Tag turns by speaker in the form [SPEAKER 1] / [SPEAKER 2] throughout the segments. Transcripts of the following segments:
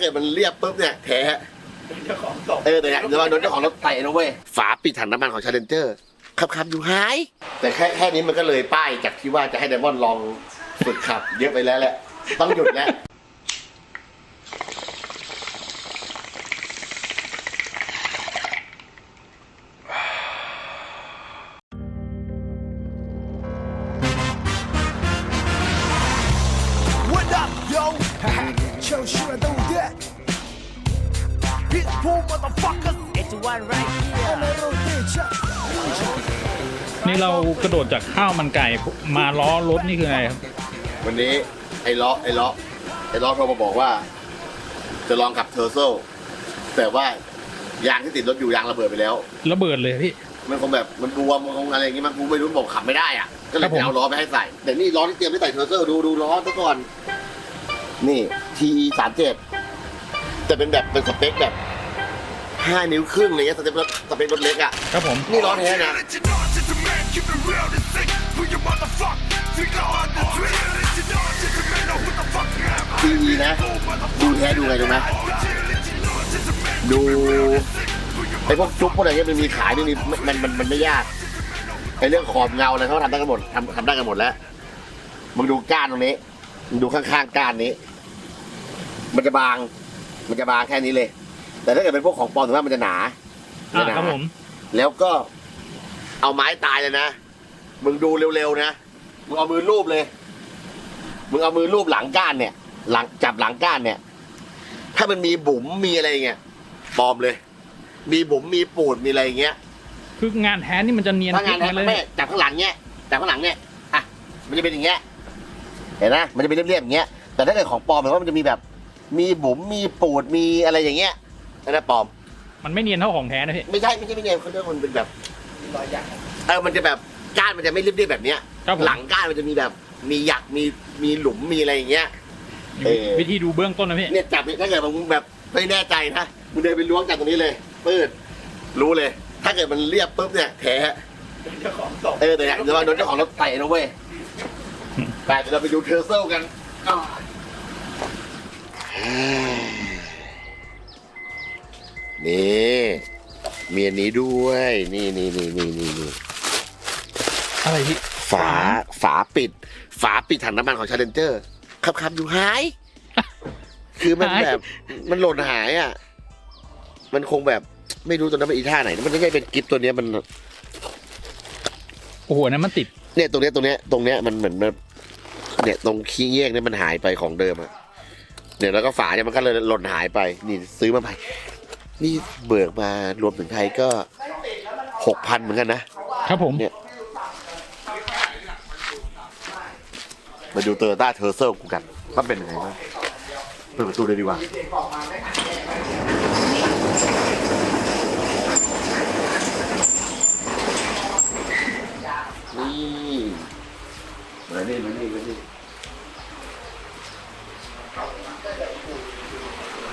[SPEAKER 1] เกิดมันเรียบปุ๊บเนี่ยแท้
[SPEAKER 2] เจ้าของตก
[SPEAKER 1] เออแต่เนี่ยระวังโดนเจ้าของรถเตะนะเว้ยฝาปิดถังน้ำมันของชาเลนเจอร์ขับขับอยู่หาย แต่แค่แค่นี้มันก็เลยป้ายจากที่ว่าจะให้ไดมอนด์ลองฝึกขับ เยอะไปแล้วแหละต้องหยุดแล้ว
[SPEAKER 3] ดดจากข้าวมันไก่มาล้อรถนี่คืออะไรครับ
[SPEAKER 1] วันนี้ไอ้ล้อไอ้ล้อไอ้ล้อโทรมาบอกว่า จะลองขับเทอร์โซแต่ว่ายางที่ติดรถอยู่ยางระเบิดไปแล้ว
[SPEAKER 3] ระเบิดเลยพี่
[SPEAKER 1] มันคงแบบมันบวมมันคงอะไรอย่างงี้มันกูไม่รู้บอกขับไม่ได้อะก็เล
[SPEAKER 3] ครั
[SPEAKER 1] ย
[SPEAKER 3] บผม
[SPEAKER 1] ไปเอาล้อไปให้ใส่ แต่นี่ล้อที่เตรียมไว้ใส่เทอร์เซอร์ดูดูล้อซะก่อน นี่ทีสามเจ็ดแต่เป็นแบบเป็นสเปคแบบห้านิ้วครึ่งอะไรเงี้ยสเปครถสเปครถเล็กอะ
[SPEAKER 3] ครับผม
[SPEAKER 1] นี่ล้อแท้นะ
[SPEAKER 4] Let you know, just a man, keep it real and sick. Who you motherfuck? Figure on the drill. Let you know, just a man, know what the fuck you have.
[SPEAKER 1] ทีนะ ดูแท้ดูไงดูไหม ดูไอ้พวกจุ๊บพวกอะไรเงี้ยมันมีขายมันมีมันมันมันไม่ยากไอ้เรื่องขอบเงาอะไรเขาทำได้กันหมดทำทำได้กันหมดแล้วมึงดูก้านตรงนี้มึงดูข้างๆก้านนี้ มันจะบาง มันจะบางแค่นี้เลย แต่ถ้าเกิดเป็นพวกของปลอมถือว่ามันจะหนา
[SPEAKER 3] อ่า
[SPEAKER 1] จะหนา
[SPEAKER 3] ครับผม
[SPEAKER 1] แล้วก็ เอาไม้ตายเลยนะ มึงดูเร็วๆนะ มึงเอามือรูปเลย มึงเอามือรูปหลังก้านเนี่ย หลังจับหลังก้านเนี่ย ถ้ามันมีบุ๋มมีอะไรอย่างเงี้ยปลอมเลย มีบุ๋มมีปูดมีอะไรอย่างเงี้ย
[SPEAKER 3] คืองานแท้นี่มันจะเนียน
[SPEAKER 1] ถ้างานแท้
[SPEAKER 3] เลย
[SPEAKER 1] ไม่จับข้างหลังเงี้ยจับข้างหลังเนี่ย อะ มันจะเป็นอย่างเงี้ย เห็นไหมมันจะเป็นเรียบๆอย่างเงี้ย แต่ถ้าเกิดของปลอมแปลว่ามันจะมีแบบ มีบุ๋มมีปูดมีอะไรอย่างเงี้ยนั่นแหละปลอม
[SPEAKER 3] มันไม่เนียนเท่าของแท้นะพี่
[SPEAKER 1] ไม่ใช่ไม่ใช่ไม่ใช่เขาเรียกว่ามันเป็นแบบ
[SPEAKER 2] รอยยักษ์
[SPEAKER 1] เออมันจะแบบก้านมันจะไม่เรียบๆแบบเนี้ย
[SPEAKER 3] ครับผม
[SPEAKER 1] หลังก้านมันจะมีแบบมีหยักมีมีหลุมมีอะไรอย่างเงี้ย เออ
[SPEAKER 3] วิธีดูเบื้องต้นนะพี่
[SPEAKER 1] เนี่ยจับเนี่ยถ้าเกิดมึงแบบไม่แน่ใจนะมึงเดินไปล้วงจากตรงนี้เลยปืดรู้เลย ถ้าเกิดมันเรียบปุ๊บเนี่ยแท้
[SPEAKER 2] เจ้าของตก
[SPEAKER 1] เออแต่เนี่ยระวังโดนเจ้าของรถเตะนะเว้ยไปเดี๋ยวเราไปดูเทอร์เซลกันอ้าวนี่ มีอันนี้ด้วย นี่นี่นี่นี่นี่นี่
[SPEAKER 3] อะไรพี่
[SPEAKER 1] ฝาฝาปิด ฝาปิดถังน้ำมันของชาเลนเจอร์ขับขับอยู่หาย คือมันแบบมันหล่นหายอะ มันคงแบบไม่รู้ตัวนั้นเป็นอีท่าไหน มันไม่ใช่เป็นกิฟตัวเนี้ยมัน
[SPEAKER 3] โอ้โหอันนั้นมันติด
[SPEAKER 1] เนี่ยตรงเนี้ยตรงเนี้ยตรงเนี้ยมันเหมือนแบบเนี่ยตรงขี้เงี้ยงเนี่ยมันหายไปของเดิมอะเนี่ยแล้วก็ฝาเนี่ยมันก็เลยหล่นหายไป นี่ซื้อมาใหม่ นี่เบิกมารวมถึงไทยก็หกพันเหมือนกันนะ
[SPEAKER 3] ครับผม
[SPEAKER 1] เนี่ยมาดูเตอร์ต้าเทอร์เซลกูกันว่าเป็นยังไงบ้างเปิดประตูเลยดีกว่านี่มานี่มานี่มานี่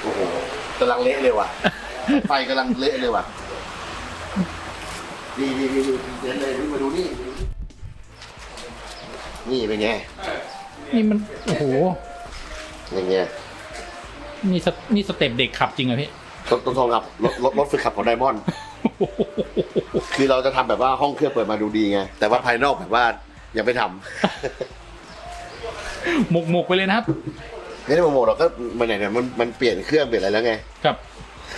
[SPEAKER 1] โอ้โหกำลังเละเลยว่ะ ไฟกำลังเละเลยว่ะนี่นี่นี่นี่เดินเลยนี่มาดูนี่ นี่เป็นไง
[SPEAKER 3] นี่มัน โอ้โห
[SPEAKER 1] อย่างเงี้ย
[SPEAKER 3] นี่สนี่สเต็ปเด็กขับจริงอะพี่
[SPEAKER 1] ต้องต้องต้องครับรถรถรถฝึกขับของไดมอนด์คือเราจะทำแบบว่าห้องเครื่องเปิดมาดูดีไง แต่ว่าภายนอกแบบว่ายังไม่ทำ
[SPEAKER 3] หมกหมกไปเลยนะครับ
[SPEAKER 1] ไม่ได้โมโมเราก็มันไหนเนี่ยมันมันเปลี่ยนเครื่องเปลี่ยนอะไรแล้วไง
[SPEAKER 3] ครับ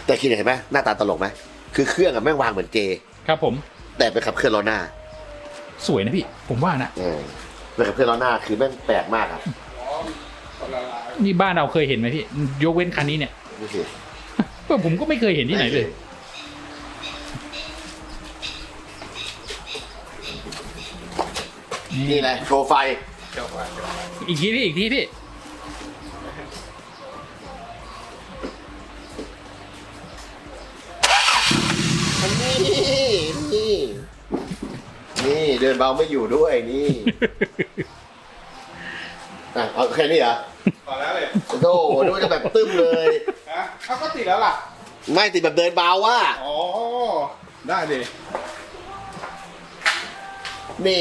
[SPEAKER 1] แต่คิดเห็นไหมหน้าตาตลกไหมคือเครื่องอะแม่งวางเหมือนเจ
[SPEAKER 3] ครับผม
[SPEAKER 1] แต่ไปขับเคลื่อนล้อหน้า
[SPEAKER 3] สวยนะพี่ ผมว่านะ
[SPEAKER 1] เออไปขับเคลื่อนล้อหน้าคือแม่งแปลกมากครับ
[SPEAKER 3] นี่บ้านเราเคยเห็นไหมพี่ ยกเว้นคันนี้เนี่ย
[SPEAKER 1] นี่สิ
[SPEAKER 3] ก็ผมก็ไม่เคยเห็นที่ไหนเลย
[SPEAKER 1] นี่แหละโชว์ไฟ
[SPEAKER 3] อีกทีพี่อีกทีพี่
[SPEAKER 1] นี่นี่เดินเบาไม่อยู่ด้วยนี่อะเอาแค่นี้เหรอ
[SPEAKER 2] ต่อแล้วเลย
[SPEAKER 1] โอ้โหนึกว่าจะแบบตึ้มเลย
[SPEAKER 2] ฮะเขาก็ติดแล้วล่ะ
[SPEAKER 1] ไม่ติดแบบเดินเบาว่า
[SPEAKER 2] อ๋อ ได้ดิ
[SPEAKER 1] นี่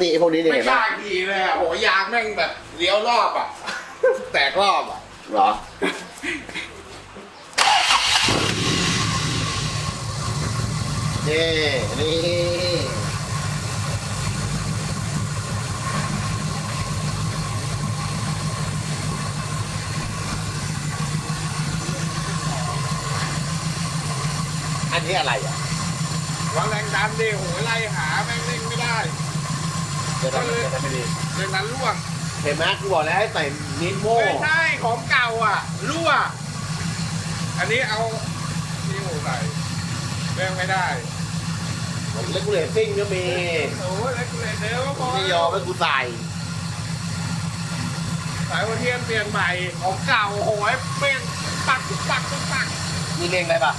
[SPEAKER 1] นี่ไอ้พวกนี้เนี่ย
[SPEAKER 2] ไม่
[SPEAKER 1] เห็นไหม
[SPEAKER 2] ยากดีเลยอะโหยางแม่งแบบเลี้ยวรอบอะ แตกรอบอะ
[SPEAKER 1] เหรอ นี่นี่อันนี้อะไรอะ
[SPEAKER 2] วันแรงดันดิโหยไล่หาแม่งเร่งไม่ได้
[SPEAKER 1] เดี๋ยวทำเดี๋ยวทำไม่ดี
[SPEAKER 2] แรงดันร่วง
[SPEAKER 1] เห็นไหมกูบอกแล้วให้ใส่นิดโม่
[SPEAKER 2] ไม่ใช่ของเก่าอะ รั่ว อันนี้เอานิ้วใส่ แม่งไม่ได้
[SPEAKER 1] เลกูเลตติ้งก็มี
[SPEAKER 2] โอ้ยแล้วกูเลยเดี๋ยวก็พอ
[SPEAKER 1] ไม่ยอมให้กูใส่
[SPEAKER 2] สายวันเทียนเปลี่ยนใหม่ของเก่าโหยเปลี่ยนปักปักปักปัก
[SPEAKER 1] นี่เร่งได้ปะ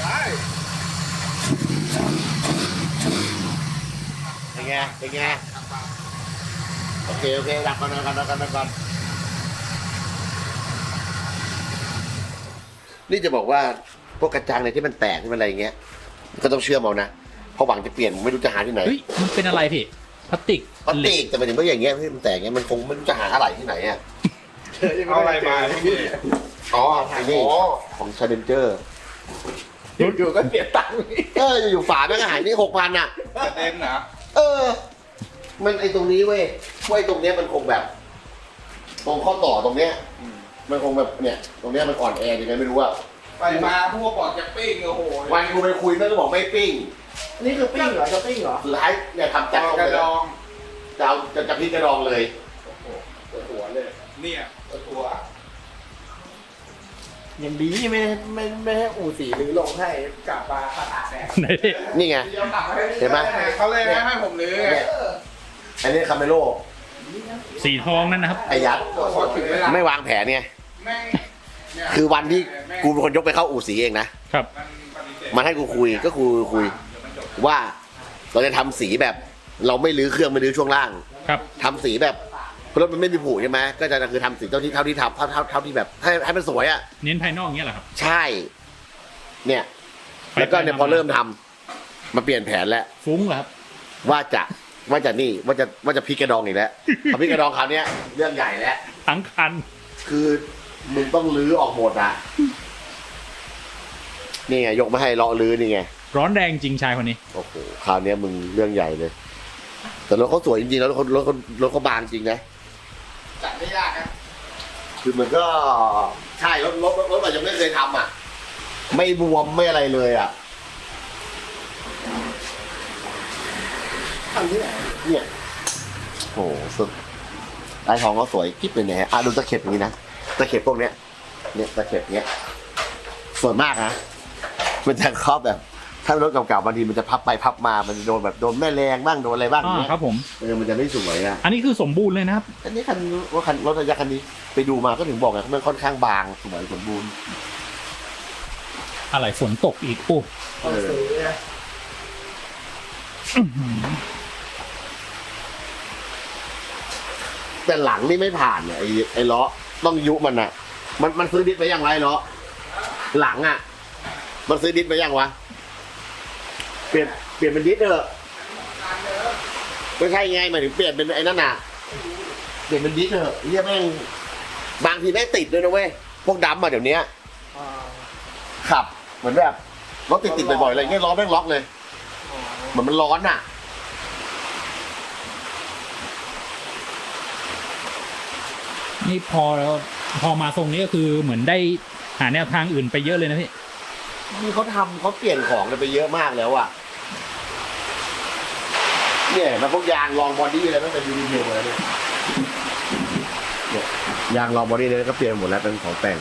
[SPEAKER 2] ได้
[SPEAKER 1] เป็นไงเป็นไงโอเคโอเคดับก่อนดับก่อนดับก่อนดับก่อนนี่จะบอกว่า พวกกระจังเนี่ยที่มันแตกที่มันอะไรอย่างเงี้ย ก็ต้องเชื่อมเอานะเพราะหวังจะเปลี่ยนไม่รู้จะหาที่ไหน
[SPEAKER 3] เฮ้ยมันเป็นอะไรพี่พลาสติก
[SPEAKER 1] พลาสติกแต่หมายถึงว่าอย่างเงี้ยที่มันแตกเงี้ยมันคงไม่รู้จะหาอะไรที่ไหนอะ
[SPEAKER 2] เอาอะไรมาพี่
[SPEAKER 1] อ๋อไอ้นี่ของชาเดนเจอร์
[SPEAKER 2] อยู่ๆก็เสียตังค์
[SPEAKER 1] เอออยู่ๆฝาแม่งก็หายนี่หกพันอะ
[SPEAKER 2] เต้นนะ
[SPEAKER 1] เออ มันไอตรงนี้เว้ยเว้ยตรงเนี้ยมันคงแบบ ตรงข้อต่อตรงเนี้ยมันคงแบบเนี่ย ตรงเนี้ยมันอ่อนแอยังไงไม่รู้อะ
[SPEAKER 2] ไปมาพวกบอกจะปิ้งโอ้โห
[SPEAKER 1] วันกูไปคุยแม่งก็บอกไม่ปิ้ง
[SPEAKER 5] นี่คือปิ้งเหรอจะปิ้งเหรอ
[SPEAKER 1] สุดท้ายเนี่ยทำ
[SPEAKER 2] จั
[SPEAKER 1] จั
[SPEAKER 2] ด
[SPEAKER 1] ด
[SPEAKER 2] กระดอง
[SPEAKER 1] จะเอาจะจะพลิกกระดองเลย
[SPEAKER 2] ปวดหัวเลย เนี่ยปวดหัว
[SPEAKER 5] อย่างดีไม่ไม่ไม่ให้อู่สีหรือลงให้กลับมาปะทะแดง
[SPEAKER 3] ไหนพี่
[SPEAKER 1] นี่ไง เห็นไหม
[SPEAKER 2] เขาเลยไม่ให้ผมลื้อไง
[SPEAKER 1] เนี่ยอันนี้คาเมโล
[SPEAKER 3] สีทองนั่นนะครับ
[SPEAKER 1] ไอยัด
[SPEAKER 2] พอถึงเวลา
[SPEAKER 1] ไม่วางแผนไง
[SPEAKER 2] แม่งเนี่ย
[SPEAKER 1] คือวันที่กูเป็นคนยกไปเข้าอู่สีเองนะ
[SPEAKER 3] ครับ
[SPEAKER 2] มันปฏิเสธ
[SPEAKER 1] มันให้กูคุยก็คุยคุยว่าเราจะทำสีแบบ เราไม่รื้อเครื่องไม่รื้อช่วงล่าง
[SPEAKER 3] ครับ
[SPEAKER 1] ทำสีแบบรถมันไม่มีผูใช่ไหมก็จะคือทำสีเท่าที่เท่าที่ทำเท่าเท่าเท่าที่แบบให้ให้มันสวยอะ
[SPEAKER 3] เน้นภายนอกอย่างเงี้ยเหรอครับ
[SPEAKER 1] ใช่ เนี่ย แล้วก็เนี่ยพอเริ่มทำมาเปลี่ยนแผนแล้ว
[SPEAKER 3] ฟุ้งเหรอครับ
[SPEAKER 1] ว่าจะว่าจะนี่ว่าจะว่าจะพลิกกระดองอีกแล้ว พอพลิกกระดองคราวเนี้ยเรื่องใหญ่แล้ว
[SPEAKER 3] ทั้งคัน
[SPEAKER 1] คือ มึงต้องรื้อออกหมดอะ นี่ไงยกมาให้เลาะรื้อนี่ไง
[SPEAKER 3] ร้อนแรงจริงชายคนนี้
[SPEAKER 1] โอ้โห คราวเนี้ยมึงเรื่องใหญ่เลย แต่รถเขาสวยจริงๆแล้วรถเขารถเขารถเขาบางจริงนะ
[SPEAKER 2] จัดไม่ยากนะ
[SPEAKER 1] คือมันก็ใช่รถรถรถรถเรายังไม่เคยทำอะ ไม่บวมไม่อะไรเลยอะ
[SPEAKER 5] ทำที่ไหน
[SPEAKER 1] เนี่ยโอ้โหสุดลายทองก็สวยกิ๊บเลยเนี่ยอะดูตะเข็บอย่างนี้นะ ตะเข็บพวกเนี้ยเนี่ยตะเข็บเนี้ยสวยมากนะมันจะครอบแบบ ถ้ารถเก่าๆบางทีมันจะพับไปพับมามันจะโดนแบบโดนแม่แรงบ้างโดนอะไรบ้างอ
[SPEAKER 3] อ่า
[SPEAKER 1] ย่างเงี้ย
[SPEAKER 3] ครับผม
[SPEAKER 1] เออมันจะไม่สวยอะ
[SPEAKER 3] อันนี้คือสมบูรณ์เลยนะครับ
[SPEAKER 1] อันนี้คันว่าคันรถระยะคันนี้ไปดูมาก็ถึงบอกไงมันค่อนข้างบางสวยสมบูรณ์
[SPEAKER 3] อะไรฝนตกอีกโอ้
[SPEAKER 5] ต้องซื้อนะ
[SPEAKER 3] อื้อหือ
[SPEAKER 1] แต่หลังนี่ไม่ผ่านเนี่ยไอ้ไอ้ล้อ ต้องยุมันอะ มันมันซื้อดิสไปยังไรล้อหลังอะ มันซื้อดิสไปยังวะเปลี่ยนเปลี่ยนเป็นดิสเถอะไม่ใช่ไงหมายถึงเปลี่ยนเป็นไอ้นั่นน่ะเปลี่ยนเป็นดิสเถอะเรียแม่งบางทีแม่งติดด้วยนะเว้ยพวกดำอะเดี๋ยวนี้ขับเหมือนแบบรถติดติดๆบ่อยๆอะไรเงี้ยล้อแม่งล็อกเลย เหมือนมันร้อนอะ
[SPEAKER 3] นี่พอแล้วพอมาทรงนี้ก็คือเหมือนได้หาแนวทางอื่นไปเยอะเลยนะพี่
[SPEAKER 1] นี่เขาทำเขาเปลี่ยนของกันไปเยอะมากแล้วอะ เนี่ยมันพวกยางรองบอดี้อะไรตั้งแต่ยูนิเทลหมดแล้วเนี่ยเนี่ยยางรองบอดี้เนี่ยก็เปลี่ยนหมดแล้วเป็นของแต่ง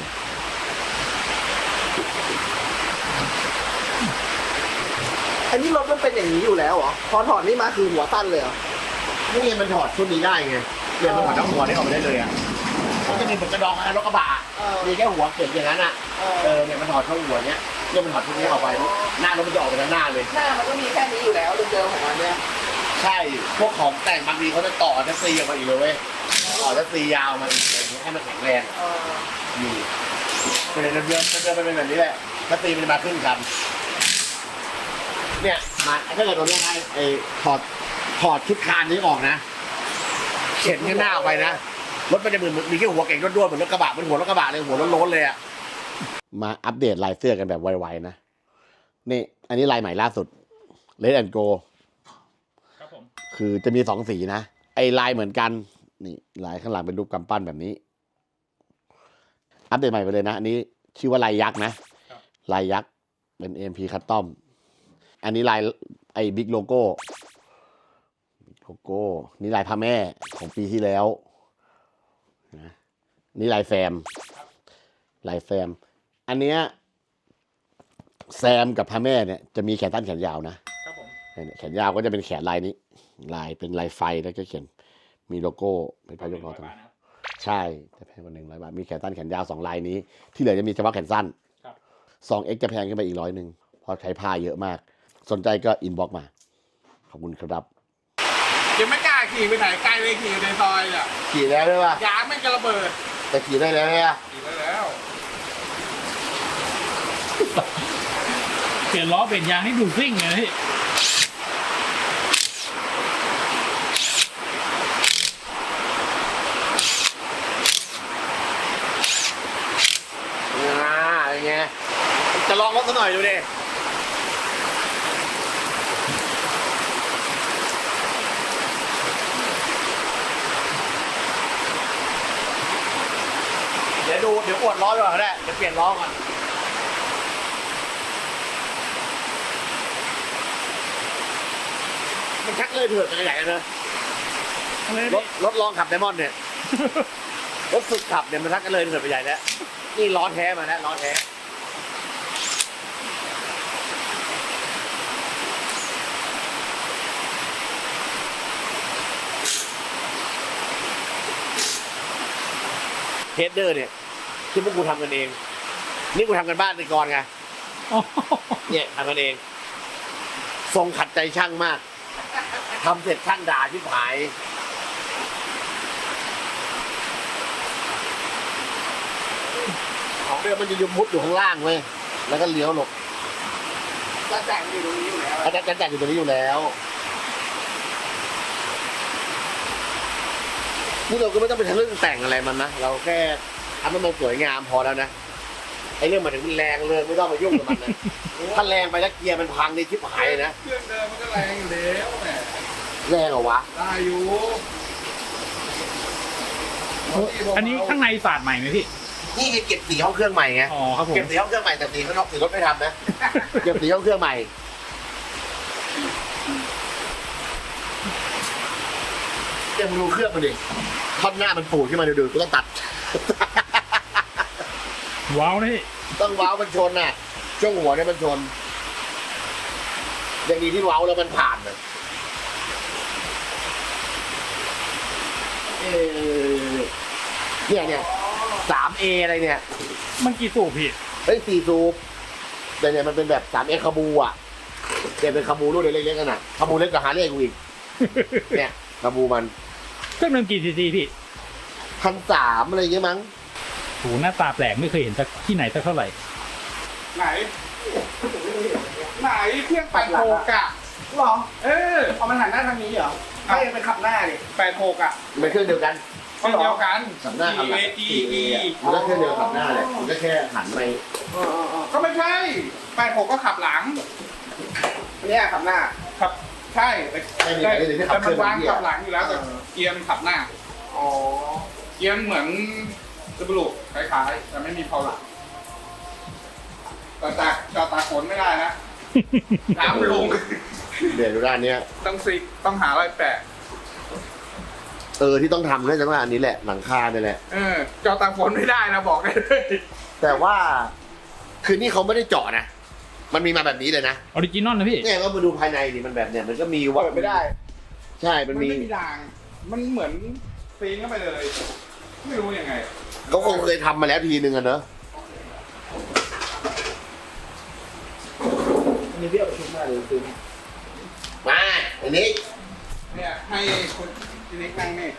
[SPEAKER 5] อันนี้รถมันเป็นอย่างนี้อยู่แล้วเหรอ พอถอดนี่มาคือหัวสั้นเลยเหรอ
[SPEAKER 1] นี่ไงมันถอดชุดนี้ได้ไงเนี่ยมันถอดทั้งหัวได้ออกมาได้เลยอะ มันจะมีเหมือนกระดองอะไรรถกระบะ
[SPEAKER 5] เออ
[SPEAKER 1] มีแค่หัวเก็บอย่างนั้นอะ
[SPEAKER 5] เออ
[SPEAKER 1] เออเนี่ยมันถอดทั้งหัวเนี้ยเนี่ยมันถอดชุดนี้ออกไปหน้ารถมันจะออกไปทางหน้าเลย
[SPEAKER 5] หน้ามันก็มีแค่นี้อยู่แล้วเดิมๆของมันเนี่ย
[SPEAKER 1] ใช่ พวกของแต่งบางทีเขาจะต่อแท็กซี่ออกมาอีกเลยเว้ยต่อแท็กซี่ยาวมาอีกอะไรอย่างเงี้ยให้มันแข็งแรง
[SPEAKER 5] เออ
[SPEAKER 1] นี่เป็นเดินเดินเดินไปเป็นแบบนี้แหละแท็กซี่มันจะมาขึ้นกันเนี่ยมาถ้าเกิดตรงนี้ไงไอ้ถอดถอดชุดคานนี้ออกนะ เข็นข้างหน้าออกไปนะ รถมันจะเหมือนมีแค่หัวเก่งด้วนๆเหมือนรถกระบะเป็นหัวรถกระบะเลยหัวโล้นๆเลยอะมาอัปเดตลายเสื้อกันแบบไวๆนะนี่ อันนี้ลายใหม่ล่าสุดเลดแอนโก
[SPEAKER 3] ครับผม
[SPEAKER 1] คือจะมีสองสีนะ ไอ้ลายเหมือนกันนี่ลายข้างหลังเป็นรูปกำปั้นแบบนี้ อัปเดตใหม่ไปเลยนะ อันนี้ชื่อว่าลายยักษ์นะลายยักษ์เป็น AMP คัตตอม อันนี้ลายไอ้บิ๊กโลโก้โลโก้ นี่ลายพระแม่ของปีที่แล้ว นะนี่ลายแฟมลายแฟมอันเนี้ยแซมกับพระแม่เนี่ยจะมีแขนสั้นแขนยาวนะ
[SPEAKER 3] ครับผม
[SPEAKER 1] เนี่ยแขนยาวก็จะเป็นแขนลายนี้ ลายเป็นลายไฟแล้วก็เขียนมีโลโก้เป็นพายกล้อตรงนี้ใช่จะแพงกว่าหนึ่งร้อยบาทมีแขนสั้นแขนยาวสองลายนี้ ที่เหลือจะมีเฉพาะแขนสั้น
[SPEAKER 3] ครับ
[SPEAKER 1] สองเอ็กจะแพงขึ้นไปอีกร้อยหนึ่งเพราะใช้ผ้าเยอะมาก สนใจก็อินบ็อกมา ขอบคุณครับ
[SPEAKER 2] ยังไม่กล้า ขี่ไปไหนไกลเลยขี่อยู่ในซอยเนี่ย
[SPEAKER 1] ขี่แล้วได้ป่ะ
[SPEAKER 2] ยางแม่งจะระเบิด
[SPEAKER 1] แต่ขี่ได้แล้วเนี่ย
[SPEAKER 2] ขี่ได้แล้ว
[SPEAKER 3] เปลี่ยนล้อเปลี่ยนยางให้ดูซิ่งไงพี่
[SPEAKER 1] อ่าเป็นไงจะลองรถซะหน่อยดูดิ เดี๋ยวดูเดี๋ยวอวดล้อก่อนก็ได้เดี๋ยวเปลี่ยนล้อก่อนมันชักเลยเถิดไปใหญ่เลยนะรถรถลองขับไดมอนด์เนี่ยรถฝึกขับเนี่ยมันชักกันเลยเถิดไปใหญ่แล้วนี่ล้อแท้มาแล้วล้อแท้ เฮดเดอร์เนี่ยที่พวกกูทำกันเอง นี่กูทำกันบ้านในกรไง
[SPEAKER 3] อ๋อ
[SPEAKER 1] เนี่ยทำกันเอง ทรงขัดใจช่างมากทำเสร็จช่างด่าที่ผาย ของเดิมมันจะยุบมุดอยู่ข้างล่างเว้ยแล้วก็เลี้ยวหลบ
[SPEAKER 2] จะแต่งอยู่ตรงนี้อยู่แล้ว
[SPEAKER 1] อาจารย์จัดอยู่ตรงนี้อยู่แล้ว นี่เราก็ไม่ต้องไปทำเรื่องแต่งอะไรมันนะเราแค่ทำให้มันสวยงามพอแล้วนะไอ้เรื่องหมายถึงมันแรงเลยไม่ต้องมายุ่งกับมันนะถ้าแรงไปแล้วเกียร์มันพังในชิบหายเลยนะ
[SPEAKER 2] เครื่องเดิมมันก็แรงอยู่แล้วแหม
[SPEAKER 1] แรงเหรอวะ
[SPEAKER 2] ได้อยู่
[SPEAKER 3] อันนี้ข้างในศาสตร์ใหม่ไหมพี่
[SPEAKER 1] นี่ไงเก็บสีห้องเครื่องใหม่ไง
[SPEAKER 3] อ๋อครับผม
[SPEAKER 1] เก็บสีห้องเครื่องใหม่แต่สีข้างนอกสีรถไม่ทำนะ เก็บสีห้องเครื่องใหม่ เดี๋ยวมึงดูเครื่องมันดิท่อนหน้ามันปูดขึ้นมาดูๆกูต้องตัด
[SPEAKER 3] ว้าวนี่
[SPEAKER 1] ต้องเว้ามันชนน่ะ ช่วงหัวเนี่ยมันชนอย่างดีที่เว้าแล้วมันผ่านน่ะเออเนี่ยเนี่ยสามเออะไรเนี่ย
[SPEAKER 3] มันกี่สูบพี่
[SPEAKER 1] เฮ้ยสี่ซูปแต่เนี่ยมันเป็นแบบสามเอคาบูอะเนี่ยเป็นคาบูรุ่นเล็กๆกันน่ะคาบูเล็กกว่าฮาร์เลย์กูอีก เนี่ยคาบูมัน
[SPEAKER 3] เครื่องหนึ่งกี่ซีซีพี่
[SPEAKER 1] พันสามอะไรอย่างเงี้ยมั้ง
[SPEAKER 3] โหหน้าตาแปลกไม่เคยเห็นสักที่ไหนสักเท่าไหร่
[SPEAKER 2] ไหน ไหนเครื่องแปดหกอะ
[SPEAKER 5] หรอ
[SPEAKER 2] เออ
[SPEAKER 5] เอามันหันหน้าทางนี้เหรอไม่เป็นขับหน้าดิ
[SPEAKER 2] แปดหกอะ
[SPEAKER 1] มันเป็นเครื่องเดียวกัน
[SPEAKER 2] เครื่องเดียวกัน
[SPEAKER 1] ขับหน้าขับหลัง
[SPEAKER 2] G A G
[SPEAKER 1] มันก็เครื่องเดียวขับหน้าแหละมันก็แค่หันไป
[SPEAKER 5] เออเออเออ
[SPEAKER 2] ก็ไม่ใช่แปดหกก็ขับหลัง
[SPEAKER 5] เนี่ยขับหน้า
[SPEAKER 2] ขับ ใช่แต่
[SPEAKER 1] ไม่มี
[SPEAKER 2] แต่
[SPEAKER 1] ใครเลยที่ขั
[SPEAKER 2] แต่
[SPEAKER 1] บเค
[SPEAKER 2] มั
[SPEAKER 1] รื่
[SPEAKER 2] น
[SPEAKER 1] อง
[SPEAKER 2] วาง
[SPEAKER 1] เดีย
[SPEAKER 2] ขั
[SPEAKER 1] ว
[SPEAKER 2] บหลังอยู่แล้วแต่เกียร์มันขับหน้า
[SPEAKER 5] อ๋อ
[SPEAKER 2] เกียร์เหมือนซูบารุคล้ายๆ แต่ไม่มีเพาหลังแต่จากจอตาขนไม่ได้นะน้ำลง
[SPEAKER 1] เดี๋ยวดูด้านเนี้ย
[SPEAKER 2] ต้องซิกต้องหาอะไรแปะ
[SPEAKER 1] เออที่ต้องทำน่าจะว่าอันนี้แหละหลังคาเนี่ยแหละ
[SPEAKER 2] เออ จอตาขนไม่ได้นะบอกได้เลย
[SPEAKER 1] แต่ว่าคือนี่เขาไม่ได้เจาะนะ มันมีมาแบบนี้เลยนะ
[SPEAKER 3] ออริจินอลนะพี่
[SPEAKER 1] เนี่ยก็มาดูภายในดิมันแบบเนี่ยมันก็มีว่า
[SPEAKER 5] เปิดไม่ได้
[SPEAKER 1] ใช่
[SPEAKER 2] มั
[SPEAKER 1] มันน
[SPEAKER 2] ไม่
[SPEAKER 1] มี
[SPEAKER 2] มีราง มันเหมือนซีนเข้าไปเลย ไม่รู้ยังไง
[SPEAKER 1] เขาคงเคยทำมาแล้วทีนึงอะเนอะ
[SPEAKER 5] อันนี้พี่เอาไปชุบหน้าหรือซื้อ
[SPEAKER 1] มาอันนี้
[SPEAKER 2] เนี่ยให้คุณจินิกนั่งนี่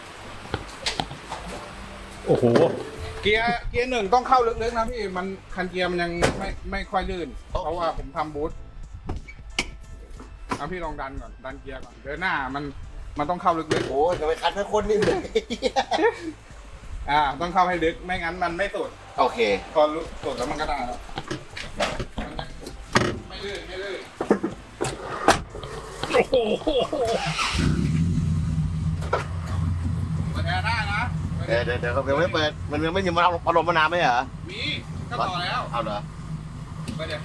[SPEAKER 3] โอ้โห
[SPEAKER 2] เกียร์เกียร์หนึ่งต้องเข้าลึกๆนะพี่มันคันเกียร์มันยังไม่ไม่ค่อยลื่น เพราะว่าผมทำบูทเอาพี่ลองดันก่อนดันเกียร์ก่อนเดินหน้ามันมันต้องเข้าลึก
[SPEAKER 1] โอ้ยจะไปคัดแค่คนนี่เลย
[SPEAKER 2] ๆอ่า ต้องเข้าให้ลึกไม่งั้นมันไม่สุด
[SPEAKER 1] โอเค
[SPEAKER 2] พอรู้สุดแล้วมันก็ได้แล้วมันยังไม่ลื่นไม่ลื่น
[SPEAKER 3] โห
[SPEAKER 2] มาแทนได้นะ
[SPEAKER 1] เดี๋ยวเดี๋ยวเดี๋ยวเขายังไม่เปิด มันยังไม่มีพัดลมมานาวไหมเหรอ
[SPEAKER 2] มีก็ต่อแล้ว
[SPEAKER 1] เอาเหรอ
[SPEAKER 2] ไปเดี๋ยว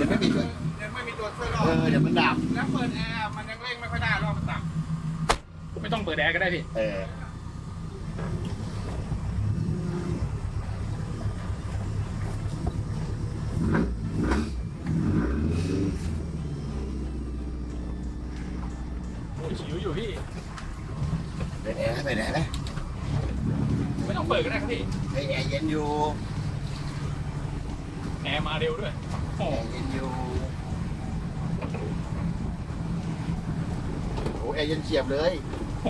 [SPEAKER 1] มันไม่มีเลย
[SPEAKER 2] ยังไม่มีตัวช่วยรอ
[SPEAKER 1] เออเดี๋ยวมันดับ
[SPEAKER 2] แล้วเปิดแอร์มันยังเร่งไม่ค่อยได้รอบมันต่ำ
[SPEAKER 3] ไม่ต้องเปิดแอร์ก็ได้พี่
[SPEAKER 1] เออ
[SPEAKER 3] โอ้ยหิวอยู่พี่
[SPEAKER 1] เปิดแอร์ให้เปิดแอร์ไหม
[SPEAKER 3] ไม่ต้องเปิ ดก็ได้ครับพี่
[SPEAKER 1] เฮ้ยแอร์เย็นอยู่
[SPEAKER 3] แอร์มาเร็วด้วยโอ้
[SPEAKER 1] แอร์เย็นอยู่โอ้แอร์เย็นเฉียบเลย
[SPEAKER 3] โห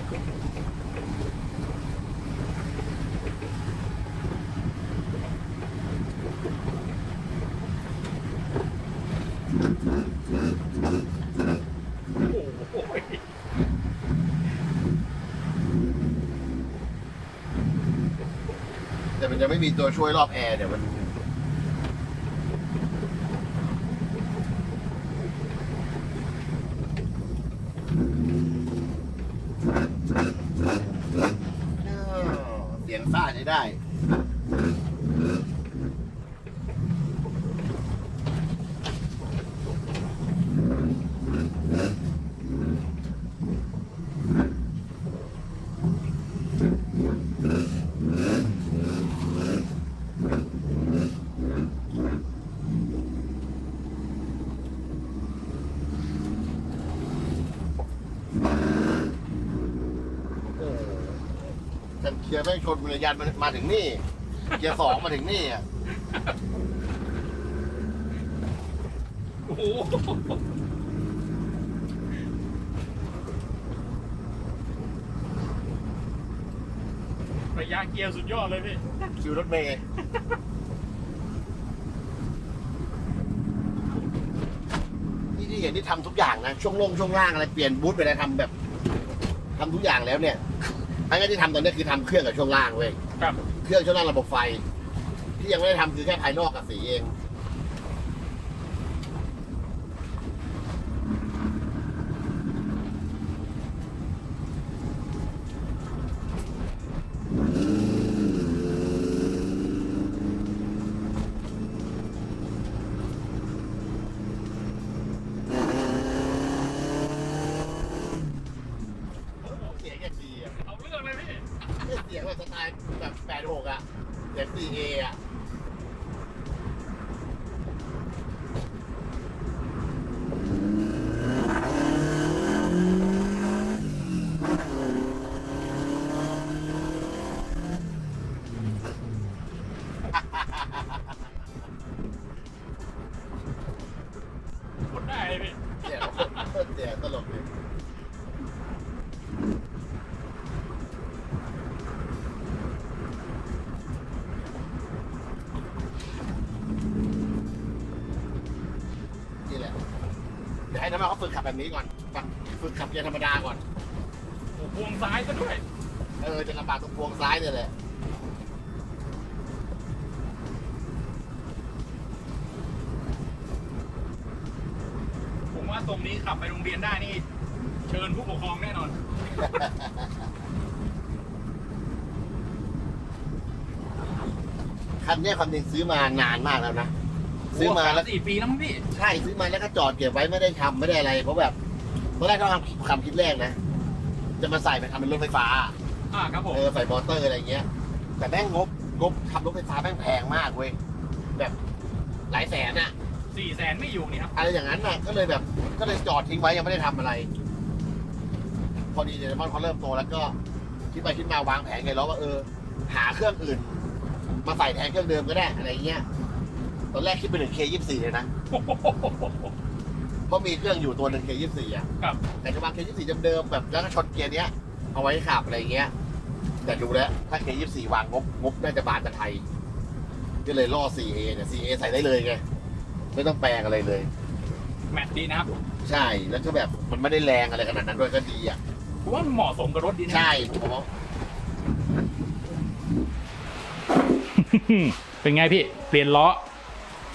[SPEAKER 1] แต่มันยังไม่มีตัวช่วยรอบแอร์เดี๋ยวมัน เสียงซ่าใช้ได้ กันเคลียร์ไม่ชนบริยานมันมาถึงนี่ เกียร์สองมาถึงนี่อะ
[SPEAKER 3] โอ้โหระยะเกียร์สุดยอดเลยพี่
[SPEAKER 1] คิวรถเมย์นี่ที่เห็นที่ทำทุกอย่างนะ ช่วงลงช่วงล่างอะไรเปลี่ยนบูธไปอะไรทำแบบทำทุกอย่างแล้วเนี่ย อันนี้ที่ทำตอนนี้คือทำเครื่องกับช่วงล่างเว้ย
[SPEAKER 3] ครับ
[SPEAKER 1] เครื่องช่วงล่างระบบไฟ ที่ยังไม่ได้ทำคือแค่ภายนอกกับสีเอง เสียงอย่างดีอะ
[SPEAKER 3] เอาเรื่องเลยพี่
[SPEAKER 1] ไม่เสียงแบบสไตล์แบบแปดหกอะเสียง 4A อะ
[SPEAKER 3] กดได้เลยพี่
[SPEAKER 1] เสียงโคตรเสียงตลกเลยนี่แหละ เดี๋ยวให้น้ำมันเขาฝึกขับแบบนี้ก่อนฝึกฝึกขับเกียร์ธรรมดาก่อน
[SPEAKER 3] โอ้โหพวงซ้ายซะด้วย
[SPEAKER 1] เออจะลำบากตรงพวงซ้ายเนี่ยแหละ
[SPEAKER 3] ผมว่าตรงนี้ขับไปโรงเรียนได้นี่ เชิญผู้ปกครองแน่นอน
[SPEAKER 1] คันเนี้ยความจริงซื้อมานานมากแล้วนะ ซื้อมาแล้ว
[SPEAKER 3] สี่ปีแล้วมั้งพี่
[SPEAKER 1] ใช่ซื้อมาแล้วก็จอดเก็บไว้ไม่ได้ทำไม่ได้อะไร เพราะแบบตอนแรกต้องทำความคิดแรกนะ จะมาใส่ไปทำเป็นรถไฟฟ้า
[SPEAKER 3] อ่าครับผม
[SPEAKER 1] เออใส่มอเตอร์อะไรเงี้ย แต่แม่งงบงบทำรถไฟฟ้าแม่งแพงมากเว้ยแบบหลายแสนอะ
[SPEAKER 3] สี่แสนไม่อยู่นี่ครับ
[SPEAKER 1] อะไรอย่างนั้นน่ะก็เลยแบบก็เลยจอดทิ้งไว้ยังไม่ได้ทำอะไร พอดีเดมอนเขาเริ่มโตแล้วก็คิดไปคิดมาวางแผนไงแล้วว่าเออ หาเครื่องอื่น มาใส่แทนเครื่องเดิมก็ได้อะไรเงี้ยต อนแรกคิดไปถึง K24 เลยนะ เพราะมีเครื่องอยู่ตัวหนึ่ง K24 อะ
[SPEAKER 3] ครับ
[SPEAKER 1] แต่จะวาง K24 เดิมๆแบบแล้วก็ชนเกียร์เนี้ย เอาไว้ขับอะไรเงี้ย แต่ดูแล้วถ้า K24 วางงบงบน่าจะบานจะไทย ก็เลยล่อ 4A เนี่ย 4A ใส่ได้เลยไง ไม่ต้องแปลงอะไรเลย
[SPEAKER 3] แมทดีนะครับ
[SPEAKER 1] ใช่ แล้วก็แบบมันไม่ได้แรงอะไรขนาดนั้นด้วยก็ดีอะ
[SPEAKER 3] ผมว่ามันเหมาะสมกับรถดีนะ
[SPEAKER 1] ใช่ผมว่า
[SPEAKER 3] เป็นไงพี่ เปลี่ยนล้อ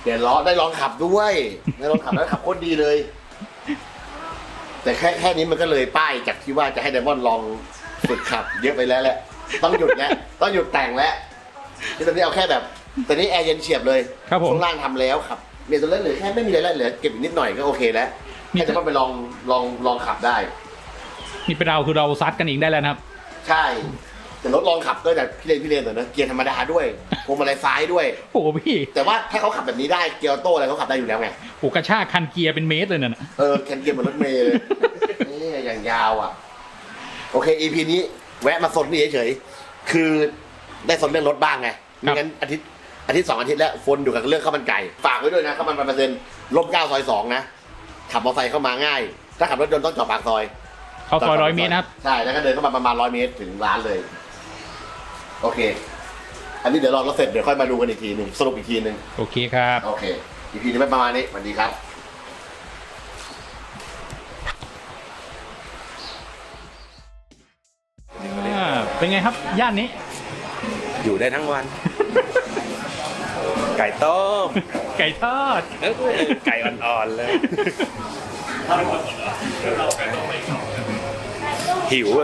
[SPEAKER 1] เปลี่ยนล้อได้ลองขับด้วยได้ลองขับแล้วขับโคตรดีเลย แต่แค่แค่นี้มันก็เลยป้ายจากที่ว่าจะให้ไดมอนด์ลองฝึกขับ เยอะไปแล้วแหละ ต้องหยุดแล้วต้องหยุดแต่งแล้วที่ตอนนี้เอาแค่แบบตอนนี้แอร์เย็นเฉียบเลย
[SPEAKER 3] ครับผม
[SPEAKER 1] ช่วงล่างทำแล้วครับเมียตัวเล่นเหลือแค่ไม่มีอะไรแล้วเหลือเก็บอีกนิดหน่อยก็โอเคแล้ว
[SPEAKER 3] นี่
[SPEAKER 1] แค่จะต้องไปลองลองลองขับได้
[SPEAKER 3] นี่เป็นเราคือเราซัดกันเองได้แล้วนะครับ
[SPEAKER 1] ใช่ แต่รถลองขับก็แบบพี่เลนพี่เลนหน่อยนะเกียร์ธรรมดาด้วย พวงมาลัยซ้ายด้วย
[SPEAKER 3] โอ้โหพี่
[SPEAKER 1] แต่ว่าถ้าเขาขับแบบนี้ได้เกียร์ออโต้อะไรเขาขับได้อยู่แล้วไง
[SPEAKER 3] โอ้กระชากคันเกียร์เป็นเมตรเลยน่ะ
[SPEAKER 1] เออแคนเกียร์เหมือนรถเมล์เลย นี่อย่างยาวอะ โอเค EP นี้แวะมาสนนี่เฉยๆคือได้สนเรื่องรถบ้างไงไม่งั้นอาทิตย์อาทิตย์สองอาทิตย์แล้วฟนอยู่กับเรื่องข้าวมันไก่ ฝากไว้ด้วยนะข้าวมันเปอร์เซ็นต์ลบเก้าซอยสองนะ ขับมอเตอร์ไซค์เข้ามาง่าย ถ้าขับรถยนต์ต้องจอดปากซอย
[SPEAKER 3] เขาซอยร้อยเมตรนะครับ
[SPEAKER 1] ใช่ แล้วก็เดินเข้ามาประมาณร้อยเมตรถึงร้านเลย โอเค อันนี้เดี๋ยวรอเราเสร็จเดี๋ยวค่อยมาดูกันอีกทีหนึ่งสรุปอีกทีหนึ่ง
[SPEAKER 3] โอเคครับ
[SPEAKER 1] โอเคอีพีนี้ไม่ประมาณนี้สวัสดีครับ
[SPEAKER 3] อ่าเป็นไงครับย่านนี้
[SPEAKER 6] อยู่ได้ทั้งวัน ไก่ต้ม
[SPEAKER 3] ไก่ทอด
[SPEAKER 6] เอ้ยไก่อ่อนๆเลยหิวเ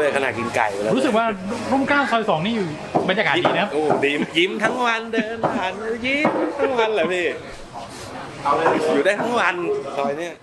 [SPEAKER 6] ลยขนาดกินไก่ไปแล้ว
[SPEAKER 3] รู้สึกว่าร่มเกล้าซอยสองนี่อยู่บรรยากาศดีนะครับ
[SPEAKER 6] โอ้ดีมยิ้มทั้งวันเดินผ่านยิ้มทั้งวันเลยพี่อยู่ได้ทั้งวันซอยเนี้ย